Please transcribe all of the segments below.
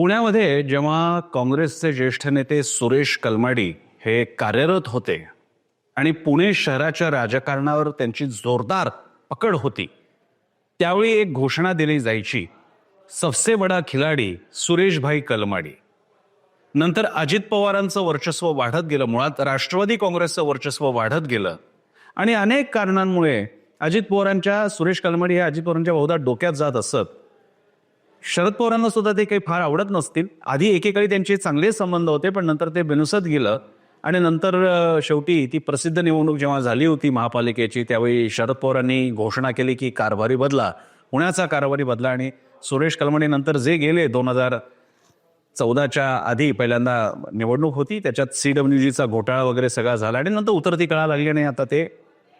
पुण्यामध्ये जेव्हा काँग्रेसचे ज्येष्ठ नेते सुरेश कलमाडी हे कार्यरत होते आणि पुणे शहराच्या राजकारणावर त्यांची जोरदार पकड होती त्यावेळी एक घोषणा दिली जायची सबसे बडा खिलाडी सुरेशभाई कलमाडी. नंतर अजित पवारांचं वर्चस्व वाढत गेलं मुळात राष्ट्रवादी काँग्रेसचं वर्चस्व वाढत गेलं. आणि अनेक कारणांमुळे अजित पवारांच्या सुरेश कलमाडी हे अजित पवारांच्या बहुधा डोक्यात जात असत. शरद पवारांना सुद्धा ते काही फार आवडत नसतील. आधी एकेकाळी त्यांचे चांगले संबंध होते पण नंतर ते बेनुसत गेलं. आणि नंतर शेवटी ती प्रसिद्ध निवडणूक जेव्हा झाली होती महापालिकेची त्यावेळी शरद पवारांनी घोषणा केली की कारभारी बदला. पुण्याचा कारभारी बदला आणि सुरेश कलमणे नंतर जे गेले दोन हजार चौदाच्या आधी पहिल्यांदा निवडणूक होती त्याच्यात सी डब्ल्यू जीचा घोटाळा वगैरे सगळा झाला आणि नंतर उतरती कळा लागली आणि आता ते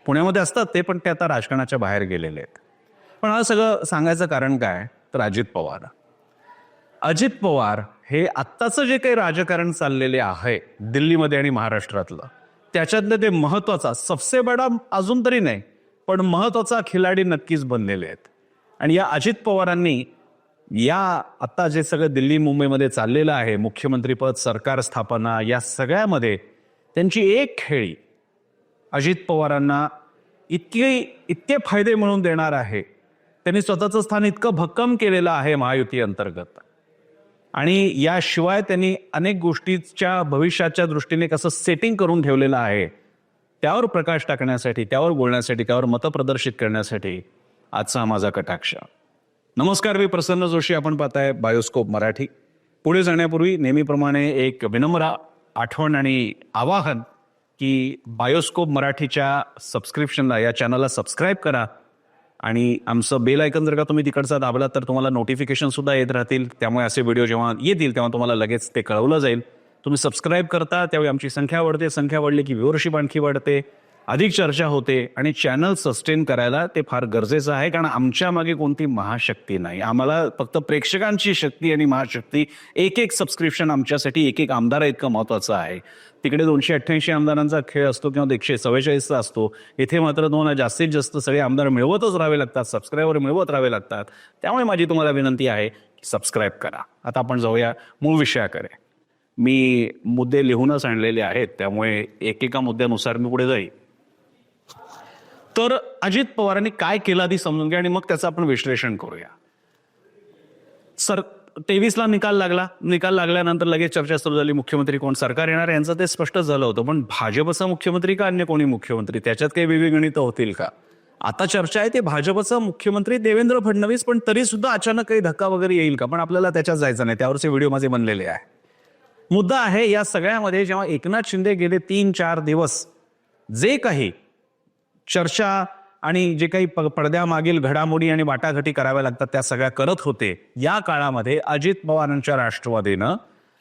पुण्यामध्ये असतात ते पण ते आता राजकारणाच्या बाहेर गेलेले आहेत. पण हा सगळं सांगायचं कारण काय? तर अजित पवार. अजित पवार हे आत्ताचं जे काही राजकारण चाललेले आहे दिल्लीमध्ये आणि महाराष्ट्रातलं त्याच्यातलं ते महत्त्वाचा सबसे बडा अजून तरी नाही पण महत्त्वाचा खिलाडी नक्कीच बनलेले आहेत. आणि या अजित पवारांनी या आत्ता जे सगळं दिल्ली मुंबईमध्ये चाललेलं आहे मुख्यमंत्रीपद सरकार स्थापना या सगळ्यामध्ये त्यांची एक खेळी अजित पवारांना इतके इतके फायदे मिळवून देणार आहे त्यांनी स्वतःचं स्थान इतकं भक्कम केलेलं आहे महायुती अंतर्गत. आणि याशिवाय त्यांनी अनेक गोष्टीच्या भविष्याच्या दृष्टीने कसं सेटिंग करून ठेवलेलं आहे त्यावर प्रकाश टाकण्यासाठी त्यावर बोलण्यासाठी त्यावर मतं प्रदर्शित करण्यासाठी आजचा माझा कटाक्ष. नमस्कार मी प्रसन्न जोशी आपण पाहताय बायोस्कोप मराठी. पुढे जाण्यापूर्वी नेहमीप्रमाणे एक विनम्र आठवण आणि आवाहन की बायोस्कोप मराठीच्या सबस्क्रिप्शनला या चॅनलला सबस्क्राईब करा. आणि आमचं बेल ऐकन जर का तुम्ही तिकडचा दाबला तर तुम्हाला नोटिफिकेशन सुद्धा येत राहतील. त्यामुळे असे व्हिडिओ जेव्हा येतील तेव्हा तुम्हाला लगेच ते कळवलं जाईल. तुम्ही सबस्क्राईब करता त्यावेळी आमची संख्या वाढते. संख्या वाढली की व्ह्युअरशिप आणखी वाढते. अधिक चर्चा होते आणि चॅनल सस्टेन करायला ते फार गरजेचं आहे कारण आमच्या मागे कोणती महाशक्ती नाही. आम्हाला फक्त प्रेक्षकांची शक्ती आणि महाशक्ती एक एक सबस्क्रिप्शन आमच्यासाठी एक एक आमदार इतकं महत्वाचं आहे. तिकडे दोनशे अठ्ठ्याऐंशी आमदारांचा खेळ असतो किंवा एकशे चव्वेचाळीसचा असतो इथे मात्र दोन जास्तीत जास्त सगळे आमदार मिळवतच राहावे लागतात सबस्क्रायबर मिळवत राहावे लागतात. त्यामुळे माझी तुम्हाला विनंती आहे की सबस्क्राईब करा. आता आपण जाऊया मूळ विषयाकडे. मी मुद्दे लिहूनच आणलेले आहेत त्यामुळे एकेका मुद्द्यानुसार मी पुढे जाईल तर अजित पवारांनी काय केलं आधी समजून घ्या आणि मग त्याचं आपण विश्लेषण करूया. सर तेवीसला निकाल लागला. निकाल लागल्यानंतर लगेच चर्चा सुरू झाली मुख्यमंत्री कोण? सरकार येणार यांचं ते स्पष्ट झालं होतं. पण भाजपचा मुख्यमंत्री का अन्य कोणी मुख्यमंत्री? त्याच्यात काही वेगळी गणितं होतील का? आता चर्चा आहे ते भाजपचा मुख्यमंत्री देवेंद्र फडणवीस पण तरी सुद्धा अचानक काही धक्का वगैरे येईल का? पण आपल्याला त्याच्यात जायचं नाही. त्यावरचे व्हिडिओ माझे बनलेले आहे. मुद्दा आहे या सगळ्यामध्ये जेव्हा एकनाथ शिंदे गेले तीन चार दिवस जे काही चर्चा आणि जे काही प- पडद्यामागील घडामोडी आणि वाटाघाटी कराव्या लागतात त्या सगळ्या करत होते. या काळामध्ये अजित पवारांच्या राष्ट्रवादीनं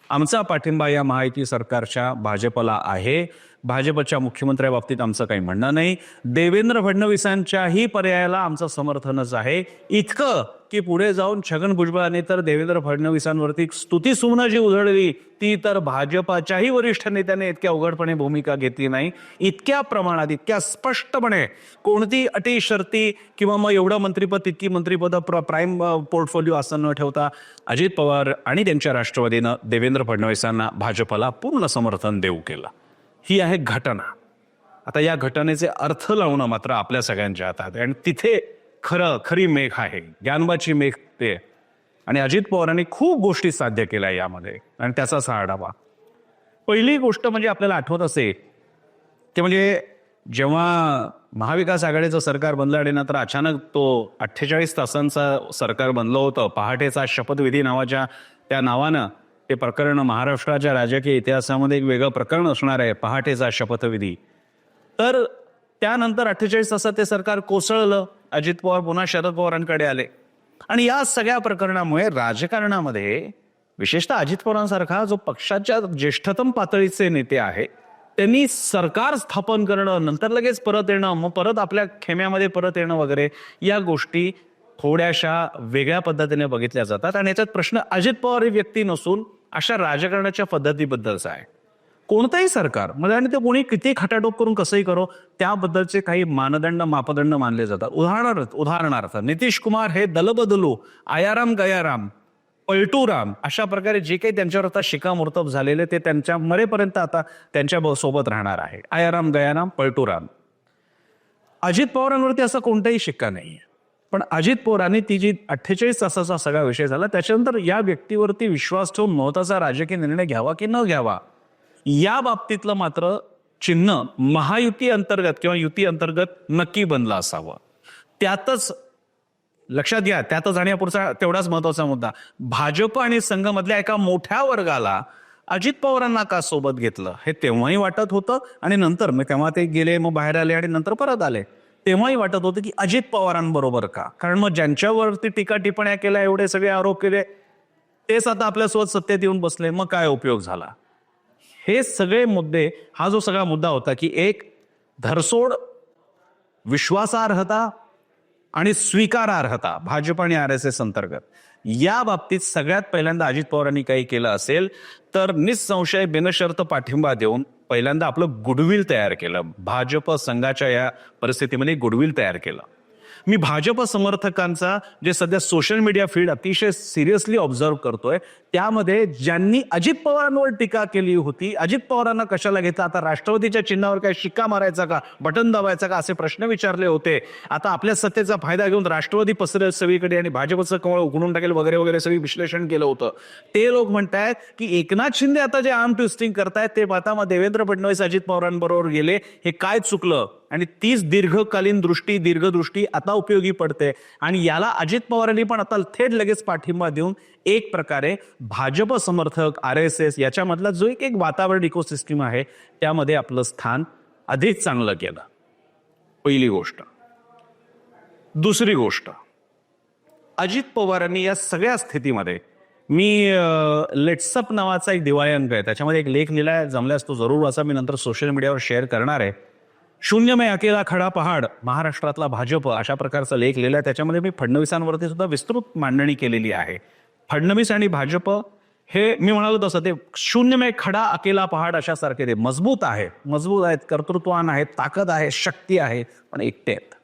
आमचा पाठिंबा या महायुती सरकारच्या भाजपला आहे. भाजपच्या मुख्यमंत्र्याबाबतीत आमचं काही म्हणणं नाही. देवेंद्र फडणवीसांच्याही पर्यायाला आमचं समर्थनच आहे. इतकं की पुढे जाऊन छगन भुजबळाने तर देवेंद्र फडणवीसांवरती स्तुतीसुमनं जी उधळली. ती तर भाजपाच्याही वरिष्ठ नेत्याने इतक्या उघडपणे भूमिका घेतली नाही. इतक्या प्रमाणात इतक्या स्पष्टपणे कोणती अटी शर्ती किंवा मग एवढं मंत्रीपद तितकी मंत्रीपद प्र- प्राईम पोर्टफोलिओ असं न ठेवता अजित पवार आणि त्यांच्या राष्ट्रवादीनं देवेंद्र फडणवीसांना भाजपला पूर्ण समर्थन देऊ केलं. ही आहे घटना. आता या घटनेचे अर्थ लावणं मात्र आपल्या सगळ्यांच्या हातात आणि तिथे खरं खरी मेघ आहे. ज्ञानबाची मेघ ते. आणि अजित पवारांनी खूप गोष्टी साध्य केल्या यामध्ये. आणि त्याचाच हा आढावा. पहिली गोष्ट म्हणजे आपल्याला आठवत असे ते म्हणजे जेव्हा महाविकास आघाडीचं सरकार बनलं आणि नंतर अचानक तो अठ्ठेचाळीस तासांचा सरकार बनलं होतं पहाटेचा शपथविधी नावाच्या त्या नावानं ते प्रकरण महाराष्ट्राच्या राजकीय इतिहासामध्ये एक वेगळं प्रकरण असणार आहे पहाटेचा शपथविधी. तर त्यानंतर अठ्ठेचाळीस तासात ते सरकार कोसळलं अजित पवार पुन्हा शरद पवारांकडे आले. आणि या सगळ्या प्रकरणामुळे राजकारणामध्ये विशेषतः अजित पवारांसारखा जो पक्षाच्या ज्येष्ठतम पातळीचे नेते आहे त्यांनी सरकार स्थापन करणं नंतर लगेच परत येणं मग परत आपल्या खेम्यामध्ये परत येणं वगैरे या गोष्टी थोड्याशा वेगळ्या पद्धतीने बघितल्या जातात. आणि याच्यात प्रश्न अजित पवार ही व्यक्ती नसून अशा राजकारणाच्या पद्धतीबद्दलचा आहे. कोणतंही सरकार म्हणजे आणि ते कोणी किती खटाटोप करून कसंही करो त्याबद्दलचे काही मानदंड मापदंड मानले जातात. उदाहरणार्थ उदाहरणार्थ नितीश कुमार हे दलबदलू आयाराम गयाराम पलटूराम अशा प्रकारे जे काही त्यांच्यावर आता शिकामोर्तब झालेले ते त्यांच्या मरेपर्यंत आता त्यांच्यासोबत राहणार आहे. आयाराम गयाराम पलटूराम. अजित पवारांवरती असा कोणताही शिक्का नाही पण अजित पवारांनी ती जी अठ्ठेचाळीस तासाचा सगळा विषय झाला त्याच्यानंतर या व्यक्तीवरती विश्वास ठेवून महत्त्वाचा राजकीय निर्णय घ्यावा की न घ्यावा या बाबतीतलं मात्र चिन्ह महायुती अंतर्गत किंवा युती अंतर्गत नक्की बनलं असावं. त्यातच लक्षात घ्या त्यातच आणि पुढचा तेवढाच महत्त्वाचा मुद्दा भाजप आणि संघमधल्या एका मोठ्या वर्गाला अजित पवारांना का सोबत घेतलं हे तेव्हाही वाटत होतं आणि नंतर मग तेव्हा ते गेले मग बाहेर आले आणि नंतर परत आले. तेव्हाही वाटत होतं की अजित पवारांबरोबर का? कारण मग ज्यांच्यावरती टीका टिप्पण्या केल्या एवढे सगळे आरोप केले तेच आता आपल्यासोबत सत्तेत येऊन बसले. मग काय उपयोग झाला? हे सगळे मुद्दे हा जो सगळा मुद्दा होता की एक धरसोड विश्वासार्हता आणि स्वीकारार्हता भाजप आणि आर एस एस अंतर्गत. या बाबतीत सगळ्यात पहिल्यांदा अजित पवारांनी काही केलं असेल तर निसंशय बिनशर्त पाठिंबा देऊन पहिल्यांदा आपलं गुडविल तयार केलं. भाजप संघाच्या या परिस्थितीमध्ये गुडविल तयार केलं. मी भाजप समर्थकांचा जे सध्या सोशल मीडिया फील्ड अतिशय सिरियसली ऑब्झर्व करतोय त्यामध्ये ज्यांनी अजित पवारांवर टीका केली होती अजित पवारांना कशाला घेतला? आता राष्ट्रवादीच्या चिन्हावर काय शिक्का मारायचा का? बटन दाबायचा का? असे प्रश्न विचारले होते. आता आपल्या सत्तेचा फायदा घेऊन राष्ट्रवादी पसरेल सगळीकडे आणि भाजपचं कमळ उघडून टाकेल वगैरे वगैरे सगळी विश्लेषण केलं होतं. ते लोक म्हणतायत की एकनाथ शिंदे आता जे आर्म ट्विस्टिंग करतायत ते आता मग देवेंद्र फडणवीस अजित पवारांबरोबर गेले. हे काय चुकलं? आणि तीच दीर्घकालीन दृष्टी दीर्घदृष्टी आता उपयोगी पडते. आणि याला अजित पवारांनी पण आता थेट लगेच पाठिंबा देऊन एक प्रकारे भाजप समर्थक आर एस एस याच्यामधला जो एक एक वातावरण इकोसिस्टीम आहे त्यामध्ये आपलं स्थान अधिक चांगलं केलं. पहिली गोष्ट. दुसरी गोष्ट. अजित पवारांनी या सगळ्या स्थितीमध्ये मी लेट्सअप नावाचा एक दिवाळी अंक आहे त्याच्यामध्ये एक लेख लिहिलाय जमल्यास तो जरूर वाचा मी नंतर सोशल मीडियावर शेअर करणार आहे. शून्य अकेला खडा पहाड महाराष्ट्रातला भाजप अशा प्रकारचा लेख लिहिलाय त्याच्यामध्ये मी फडणवीसांवरती सुद्धा विस्तृत मांडणी केलेली आहे. फडणवीस आणि भाजप हे मी म्हणालो तसं ते शून्यमय खडा अकेला पहाड अशासारखे ते मजबूत आहे. मजबूत आहेत कर्तृत्वान आहेत ताकद आहे शक्ती आहे पण एकटे आहेत.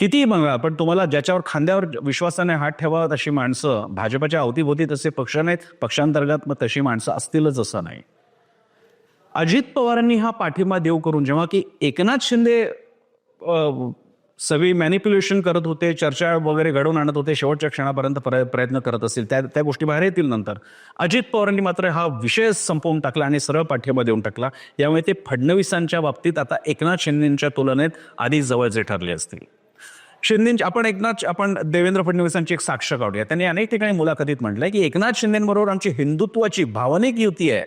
कितीही बघा पण तुम्हाला ज्याच्यावर खांद्यावर विश्वासाने हात ठेवावा तशी माणसं भाजपच्या अवतीभोवती तसे पक्ष नाहीत. पक्षांतर्गत मग तशी माणसं असतीलच असं नाही. अजित पवारांनी हा पाठिंबा देऊ करून जेव्हा की एकनाथ शिंदे सगळी मॅनिप्युलेशन करत होते चर्चा वगैरे घडवून आणत होते शेवटच्या क्षणापर्यंत प्रयत्न करत असतील त्या त्या गोष्टी बाहेर येतील नंतर. अजित पवारांनी मात्र हा विषय संपवून टाकला आणि सरळ पाठिंबा देऊन टाकला. यामुळे ते फडणवीसांच्या बाबतीत आता एकनाथ शिंदेच्या तुलनेत आधी जवळचे ठरले असतील. शिंदेंची आपण एकनाथ आपण देवेंद्र फडणवीसांची एक साक्ष काढूया. त्यांनी अनेक ठिकाणी मुलाखतीत म्हटलंय की एकनाथ शिंदेबरोबर आमची हिंदुत्वाची भावनिक युती आहे.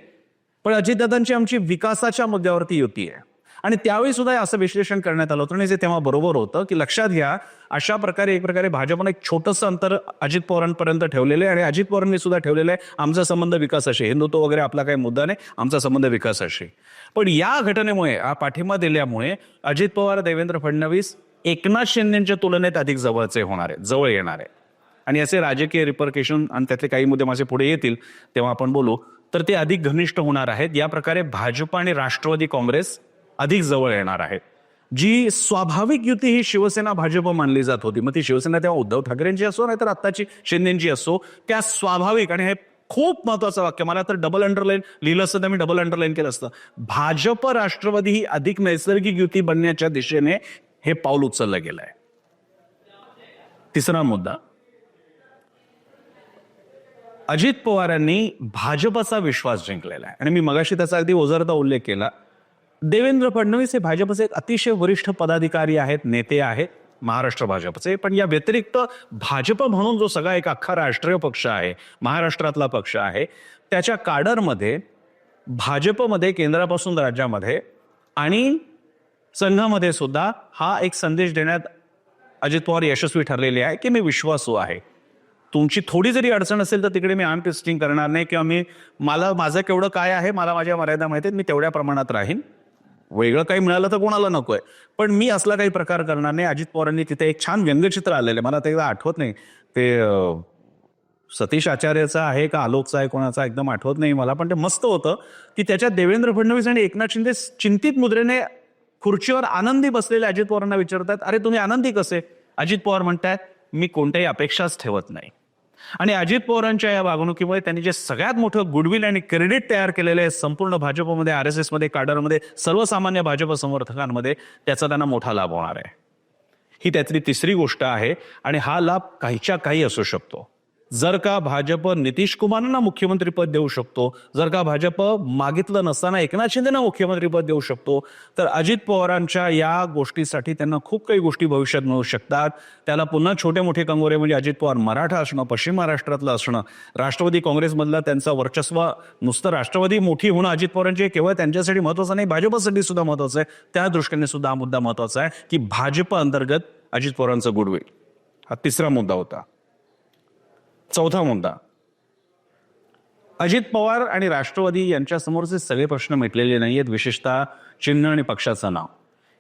पण अजितदादांची आमची विकासाच्या मुद्द्यावरती युती आहे. आणि त्यावेळी सुद्धा असं विश्लेषण करण्यात आलं होतं. आणि जे तेव्हा बरोबर होतं की लक्षात घ्या अशा प्रकारे एक प्रकारे भाजपनं एक छोटंसं अंतर अजित पवारांपर्यंत ठेवलेलं आहे. आणि अजित पवारांनी सुद्धा ठेवलेलं आहे आमचा संबंध विकासाशी हिंदुत्व वगैरे आपला काही मुद्दा नाही आमचा संबंध विकासाशी पण या घटनेमुळे हा पाठिंबा दिल्यामुळे अजित पवार देवेंद्र फडणवीस एकनाथ शिंदेच्या तुलनेत अधिक जवळचे होणार आहे जवळ येणार आहे आणि असे राजकीय रिपरकेशन आणि त्यातले काही मुद्दे माझे पुढे येतील तेव्हा आपण बोलू. तर ते अधिक घनिष्ठ होणार आहेत. या प्रकारे भाजप आणि राष्ट्रवादी काँग्रेस अधिक जवळ येणार आहेत. जी स्वाभाविक युती ही शिवसेना भाजप मानली जात होती. मग ती शिवसेना तेव्हा उद्धव ठाकरेंची असो नाही तर आत्ताची शिंदेची असो त्या स्वाभाविक आणि हे खूप महत्वाचं वाक्य मला तर डबल अंडरलाईन लिहिलं असतं तर मी डबल अंडरलाईन केलं असतं. भाजप राष्ट्रवादी ही अधिक नैसर्गिक युती बनण्याच्या दिशेने हे पाऊल उचललं गेलं आहे तिसरा मुद्दा. अजित पवारांनी भाजपचा विश्वास जिंकलेला आहे. आणि मी मगाशी त्याचा अगदी ओझरता उल्लेख केला. देवेंद्र फडणवीस हे भाजपचे एक अतिशय वरिष्ठ पदाधिकारी आहेत नेते आहेत महाराष्ट्र भाजपचे. पण या व्यतिरिक्त भाजप म्हणून जो सगळा एक अख्खा राष्ट्रीय पक्ष आहे महाराष्ट्रातला पक्ष आहे त्याच्या काडरमध्ये भाजपमध्ये केंद्रापासून राज्यामध्ये आणि संघामध्ये सुद्धा हा एक संदेश देण्यात अजित पवार यशस्वी ठरलेले आहे की मी विश्वासू आहे. तुमची थोडी जरी अडचण असेल तर तिकडे मी आर्म टेस्टिंग करणार नाही किंवा मी मला माझं केवढं काय आहे मला माझ्या मर्यादा माहिती आहेत मी तेवढ्या प्रमाणात राहीन. वेगळं काही मिळालं तर कोणाला नको आहे पण मी असला काही प्रकार करणार नाही. अजित पवारांनी तिथे एक छान व्यंगचित्र आलेलं आहे. मला ते आठवत नाही. ते सतीश आचार्याचा आहे का आलोकचा आहे कोणाचा एकदम आठवत नाही मला पण ते मस्त होतं की त्याच्यात देवेंद्र फडणवीस आणि एकनाथ शिंदे चिंतित मुद्रेने खुर्चीवर आनंदी बसलेले अजित पवारांना विचारतात अरे तुम्ही आनंदी कसे? अजित पवार म्हणतायत मी कोणत्याही अपेक्षाच ठेवत नाही. आणि अजित पवारांच्या या वागणुकीमुळे त्यांनी जे सगळ्यात मोठं गुडविल आणि क्रेडिट तयार केलेलं आहे संपूर्ण भाजपमध्ये आर एस एसमध्ये काडरमध्ये सर्वसामान्य भाजप समर्थकांमध्ये त्याचा त्यांना मोठा लाभ होणार आहे. ही त्यातली तिसरी गोष्ट आहे आणि हा लाभ काहीच्या काही असू शकतो. जर का भाजप नितीश कुमारांना मुख्यमंत्रीपद देऊ शकतो जर का भाजप मागितलं नसताना एकनाथ शिंदेना मुख्यमंत्रीपद देऊ शकतो तर अजित पवारांच्या या गोष्टीसाठी त्यांना खूप काही गोष्टी भविष्यात मिळू शकतात. त्याला पुन्हा छोटे मोठे कंगोरे म्हणजे अजित पवार मराठा असणं पश्चिम महाराष्ट्रातलं असणं राष्ट्रवादी काँग्रेसमधलं त्यांचा वर्चस्व नुसतं राष्ट्रवादी मोठी होणं अजित पवारांची केवळ त्यांच्यासाठी महत्वाचं नाही भाजपसाठी सुद्धा महत्वाचं आहे. त्या दृष्टीने सुद्धा हा मुद्दा महत्त्वाचा आहे की भाजप अंतर्गत अजित पवारांचं गुडविल. हा तिसरा मुद्दा होता. चौथा मुद्दा. अजित पवार आणि राष्ट्रवादी यांच्या समोरचे सगळे प्रश्न मिटलेले नाही आहेत विशेषतः चिन्ह आणि पक्षाचं नाव.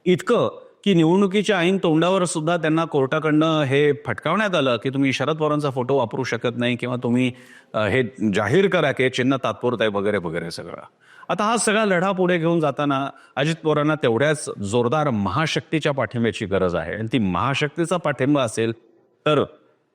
इतकं की निवडणुकीच्या ऐन तोंडावर सुद्धा त्यांना कोर्टाकडनं हे फटकावण्यात आलं की तुम्ही शरद पवारांचा फोटो वापरू शकत नाही किंवा तुम्ही हे जाहीर करा की चिन्ह तात्पुरत आहे वगैरे वगैरे सगळं. आता हा सगळा लढा पुढे घेऊन जाताना अजित पवारांना तेवढ्याच जोरदार महाशक्तीच्या पाठिंब्याची गरज आहे. आणि ती महाशक्तीचा पाठिंबा असेल तर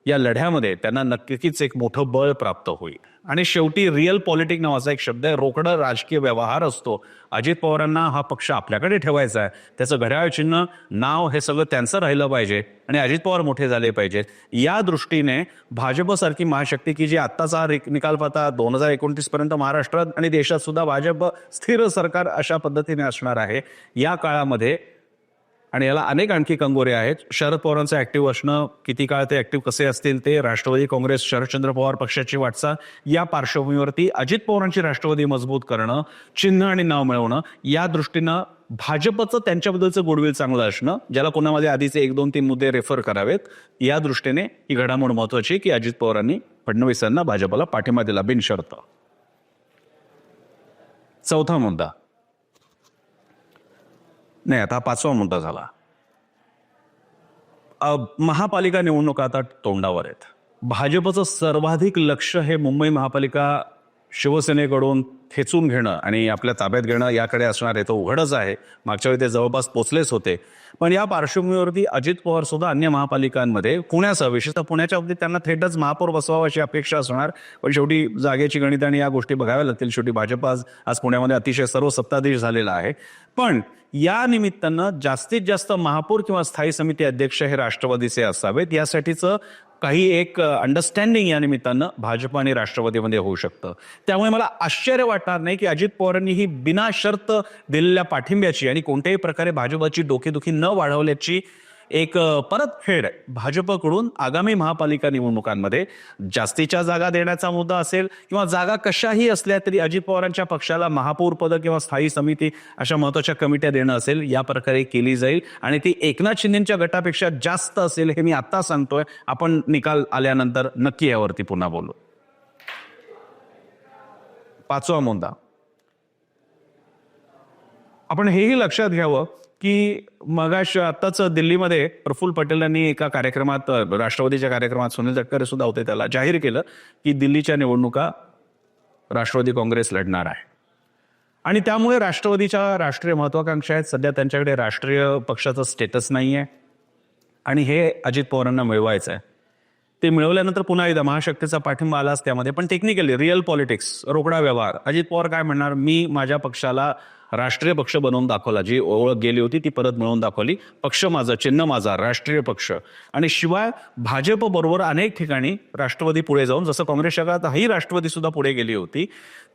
या लढ्यामध्ये त्यांना नक्कीच एक मोठं बळ प्राप्त होईल. आणि शेवटी रिअल पॉलिटिक नावाचा एक शब्द आहे रोकडं राजकीय व्यवहार असतो. अजित पवारांना हा पक्ष आपल्याकडे ठेवायचा आहे. त्याचं घड्याळ चिन्ह नाव हे सगळं त्यांचं राहिलं पाहिजे आणि अजित पवार मोठे झाले पाहिजेत या दृष्टीने भाजपसारखी महाशक्ती की जी आत्ताचा निकाल पाहता दोन हजार एकोणतीस पर्यंत महाराष्ट्रात आणि देशात सुद्धा भाजप स्थिर सरकार अशा पद्धतीने असणार आहे या काळामध्ये आणि याला अनेक आणखी कंगोरे आहेत. शरद पवारांचं ऍक्टिव्ह असणं किती काळ ते ऍक्टिव्ह कसे असतील ते राष्ट्रवादी काँग्रेस शरदचंद्र पवार पक्षाची वाटचाल या पार्श्वभूमीवरती अजित पवारांची राष्ट्रवादी मजबूत करणं चिन्ह आणि नाव मिळवणं या दृष्टीनं भाजपचं त्यांच्याबद्दलचं गुडविल चांगलं असणं ज्याला कोणामध्ये आधीचे एक दोन तीन मुद्दे रेफर करावेत या दृष्टीने ही घडामोड महत्वाची की अजित पवारांनी फडणवीसांना भाजपला पाठिंबा दिला बिनशर्त. चौथा मुद्दा. नाही आता हा पाचवा मुद्दा झाला. महापालिका निवडणुका आता तोंडावर आहेत. भाजपचं सर्वाधिक लक्ष हे मुंबई महापालिका शिवसेनेकडून खेचून घेणं आणि आपल्या ताब्यात घेणं याकडे असणार आहे तो उघडच आहे. मागच्या वेळी ते जवळपास पोचलेच होते. पण या पार्श्वभूमीवरती अजित पवार सुद्धा अन्य महापालिकांमध्ये पुण्यासह विशेषतः पुण्याच्या बाबतीत त्यांना थेटच महापौर बसवावं अशी अपेक्षा असणार. पण शेवटी जागेची गणित आणि या गोष्टी बघाव्या लागतील. शेवटी भाजप आज आज पुण्यामध्ये अतिशय सर्व सत्ताधीश झालेला आहे. पण या निमित्तानं जास्तीत जास्त महापौर किंवा स्थायी समिती अध्यक्ष हे राष्ट्रवादीचे असावेत. यासाठीचं काही एक अंडरस्टँडिंग या निमित्तानं भाजप आणि राष्ट्रवादीमध्ये होऊ शकतं. त्यामुळे मला आश्चर्य वाटणार नाही की अजित पवारांनी ही बिना शर्त दिलेल्या पाठिंब्याची आणि कोणत्याही प्रकारे भाजपाची डोकेदुखी न वाढवल्याची एक अ, परतफेड भाजपकडून आगामी महापालिका निवडणुकांमध्ये जास्तीच्या जागा देण्याचा मुद्दा असेल किंवा जागा कशाही असल्या तरी अजित पवारांच्या पक्षाला महापौर पद किंवा स्थायी समिती अशा महत्त्वाच्या कमिट्या देणं असेल या प्रकारे केली जाईल. आणि ती एकनाथ शिंदेच्या गटापेक्षा जास्त असेल हे मी आता सांगतोय. आपण निकाल आल्यानंतर नक्की यावरती पुन्हा बोलू. पाचवा मुद्दा. आपण हेही लक्षात घ्यावं की मगाश आत्ताच दिल्लीमध्ये प्रफुल्ल पटेल यांनी एका कार्यक्रमात राष्ट्रवादीच्या कार्यक्रमात सुनील तटकरे सुद्धा होते त्याला जाहीर केलं की दिल्लीच्या निवडणुका राष्ट्रवादी काँग्रेस लढणार आहे. आणि त्यामुळे राष्ट्रवादीच्या राष्ट्रीय महत्वाकांक्षा आहेत. सध्या त्यांच्याकडे राष्ट्रीय पक्षाचं स्टेटस नाही आहे आणि हे अजित पवारांना मिळवायचं आहे. ते मिळवल्यानंतर पुन्हा एकदा महाशक्तीचा पाठिंबा आलाच त्यामध्ये. पण टेक्निकली रिअल पॉलिटिक्स रोकडा व्यवहार. अजित पवार काय म्हणणार? मी माझ्या पक्षाला राष्ट्रीय पक्ष बनवून दाखवला. जी ओळख गेली होती ती परत मिळवून दाखवली. पक्ष माझा चिन्ह माझा राष्ट्रीय पक्ष. आणि शिवाय भाजप बरोबर अनेक ठिकाणी राष्ट्रवादी पुढे जाऊन जसं काँग्रेसच्या काळात ही राष्ट्रवादी सुद्धा पुढे गेली होती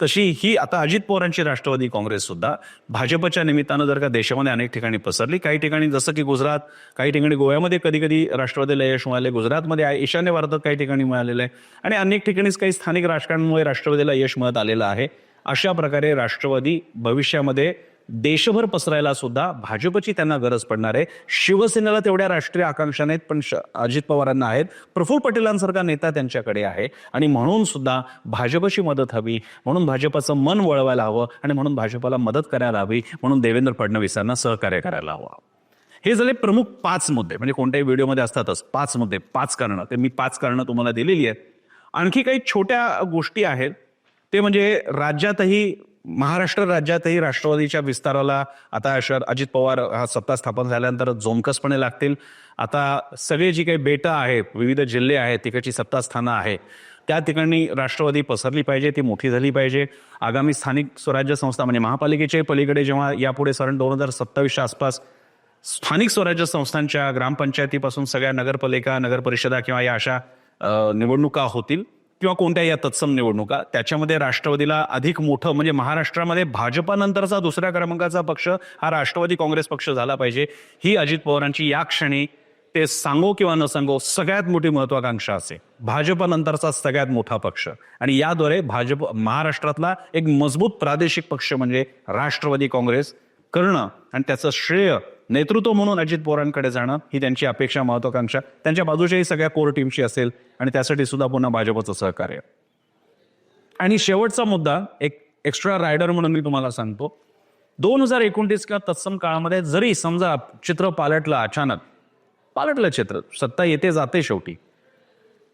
तशी ही आता अजित पवारांची राष्ट्रवादी काँग्रेस सुद्धा भाजपच्या निमित्तानं जर का देशामध्ये अनेक ठिकाणी पसरली काही ठिकाणी जसं की गुजरात काही ठिकाणी गोव्यामध्ये कधी कधी राष्ट्रवादीला यश मिळाले गुजरातमध्ये ईशान्य भारतात काही ठिकाणी मिळालेलं आहे. आणि अनेक ठिकाणीच काही स्थानिक राजकारणामुळे राष्ट्रवादीला यश मिळत आलेलं आहे. अशा प्रकारे राष्ट्रवादी भविष्यामध्ये देशभर पसरायला सुद्धा भाजपची त्यांना गरज पडणार आहे. शिवसेनेला तेवढ्या राष्ट्रीय आकांक्षा नाहीत पण श- अजित पवारांना आहेत. प्रफुल्ल पटेलांसारखा नेता त्यांच्याकडे आहे. आणि म्हणून सुद्धा भाजपची मदत हवी. म्हणून भाजपाचं मन वळवायला हवं. आणि म्हणून भाजपाला मदत करायला हवी. म्हणून देवेंद्र फडणवीसांना सहकार्य करायला हवं. हे झाले प्रमुख पाच मुद्दे. म्हणजे कोणत्याही व्हिडिओमध्ये असतातच पाच मुद्दे. पाच कारणं. ते मी पाच कारणं तुम्हाला दिलेली आहेत. आणखी काही छोट्या गोष्टी आहेत. ते म्हणजे राज्यातही महाराष्ट्र राज्यातही राष्ट्रवादीच्या विस्ताराला आता शर अजित पवार हा सत्ता स्थापन झाल्यानंतर जोमकसपणे लागतील. आता सगळे जी काही बेटं आहेत विविध जिल्हे आहेत तिकडची सत्तास्थानं आहे त्या ठिकाणी राष्ट्रवादी पसरली पाहिजे ती मोठी झाली पाहिजे. आगामी स्थानिक स्वराज्य संस्था म्हणजे महापालिकेच्या पलीकडे जेव्हा यापुढे साधारण दोन हजार सत्तावीसच्या आसपास स्थानिक स्वराज्य संस्थांच्या ग्रामपंचायतीपासून सगळ्या नगरपालिका नगरपरिषदा किंवा या अशा निवडणुका होतील किंवा कोणत्या या तत्सम निवडणुका त्याच्यामध्ये राष्ट्रवादीला अधिक मोठं म्हणजे महाराष्ट्रामध्ये भाजपानंतरचा दुसऱ्या क्रमांकाचा पक्ष हा राष्ट्रवादी काँग्रेस पक्ष झाला पाहिजे. ही अजित पवारांची या क्षणी ते सांगो किंवा न सांगो सगळ्यात मोठी महत्वाकांक्षा असे. भाजपानंतरचा सगळ्यात मोठा पक्ष. आणि याद्वारे भाजप महाराष्ट्रातला एक मजबूत प्रादेशिक पक्ष म्हणजे राष्ट्रवादी काँग्रेस करणं आणि त्याचं श्रेय नेतृत्व म्हणून अजित पवारांकडे जाणं ही त्यांची अपेक्षा महत्वाकांक्षा. त्यांच्या बाजूच्याही सगळ्या कोर टीमची असेल आणि त्यासाठी सुद्धा पुन्हा भाजपचं सहकार्य. आणि शेवटचा मुद्दा एक एक्स्ट्रा रायडर म्हणून मी तुम्हाला सांगतो. दोन हजार एकोणतीस किंवा तत्सम काळामध्ये जरी समजा चित्र पालटलं अचानक पालटलं चित्र सत्ता येते जाते शेवटी.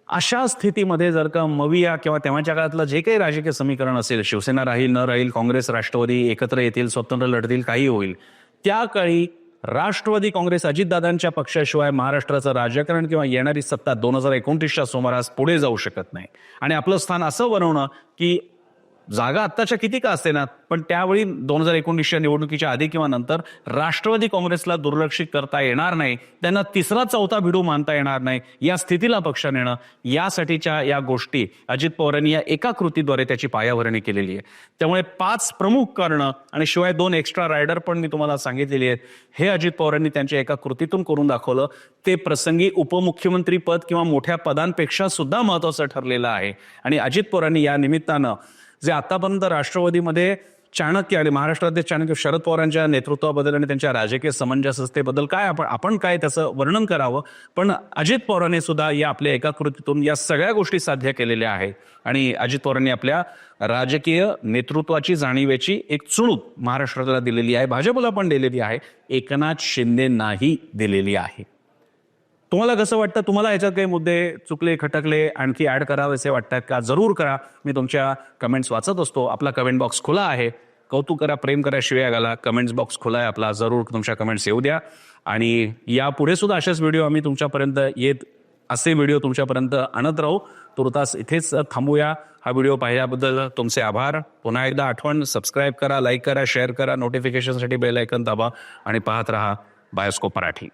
अशा स्थितीमध्ये जर का मविया किंवा तेव्हाच्या काळातलं जे काही राजकीय समीकरण असेल शिवसेना राहील न राहील काँग्रेस राष्ट्रवादी एकत्र येतील स्वतंत्र लढतील काही होईल त्या काळी राष्ट्रवादी काँग्रेस अजितदादांच्या पक्षाशिवाय महाराष्ट्राचं राजकारण किंवा येणारी सत्ता दोन हजार एकोणतीसच्या सुमारास पुढे जाऊ शकत नाही. आणि आपलं स्थान असं बनवणं की जागा आत्ताच्या किती का असेना पण त्यावेळी दोन हजार एकोणीसच्या निवडणुकीच्या आधी किंवा नंतर राष्ट्रवादी काँग्रेसला दुर्लक्षित करता येणार नाही त्यांना तिसरा चौथा भिडू मानता येणार नाही या स्थितीला पक्ष नेणं यासाठीच्या या गोष्टी अजित पवारांनी या एका कृतीद्वारे त्याची पायाभरणी केलेली आहे. त्यामुळे पाच प्रमुख कारणं आणि शिवाय दोन एक्स्ट्रा रायडर पण मी तुम्हाला सांगितलेली आहेत हे अजित पवारांनी त्यांच्या एका कृतीतून करून दाखवलं. ते प्रसंगी उपमुख्यमंत्री पद किंवा मोठ्या पदांपेक्षा सुद्धा महत्वाचं ठरलेलं आहे. आणि अजित पवारांनी या निमित्तानं जे आतापर्यंत राष्ट्रवादीमध्ये चाणक्य आणि महाराष्ट्रातले चाणक्य शरद पवारांच्या नेतृत्वाबद्दल आणि त्यांच्या राजकीय समंजसतेबद्दल काय आपण आपण काय त्याचं वर्णन करावं? पण अजित पवारांनी सुद्धा या आपल्या एका कृतीतून या सगळ्या गोष्टी साध्य केलेल्या आहेत. आणि अजित पवारांनी आपल्या राजकीय नेतृत्वाची जाणीवेची एक चुणूक महाराष्ट्राला दिलेली आहे. भाजपला पण दिलेली आहे. एकनाथ शिंदे नाही दिलेली आहे. तुम्हाला कसं वाटतं? तुम्हाला ह्याच्यात काही मुद्दे चुकले खटकले आणखी ॲड करावेसे वाटतात का? जरूर करा. मी तुमच्या कमेंट्स वाचत असतो. आपला कमेंट बॉक्स खुला आहे. कौतुक करा प्रेम करा शिव्या घाला. कमेंट्स बॉक्स खुला आहे आपला. जरूर तुमच्या कमेंट्स येऊ द्या. आणि यापुढे सुद्धा असेच व्हिडिओ आम्ही तुमच्यापर्यंत येत असे व्हिडिओ तुमच्यापर्यंत आणत राहू. तुर्तास इथेच थांबूया. हा व्हिडिओ पाहिल्याबद्दल तुमचे आभार. पुन्हा एकदा आठवण सबस्क्राईब करा लाईक करा शेअर करा. नोटिफिकेशनसाठी बेल ऐकन दाबा आणि पाहत राहा बायोस्कोप मराठी.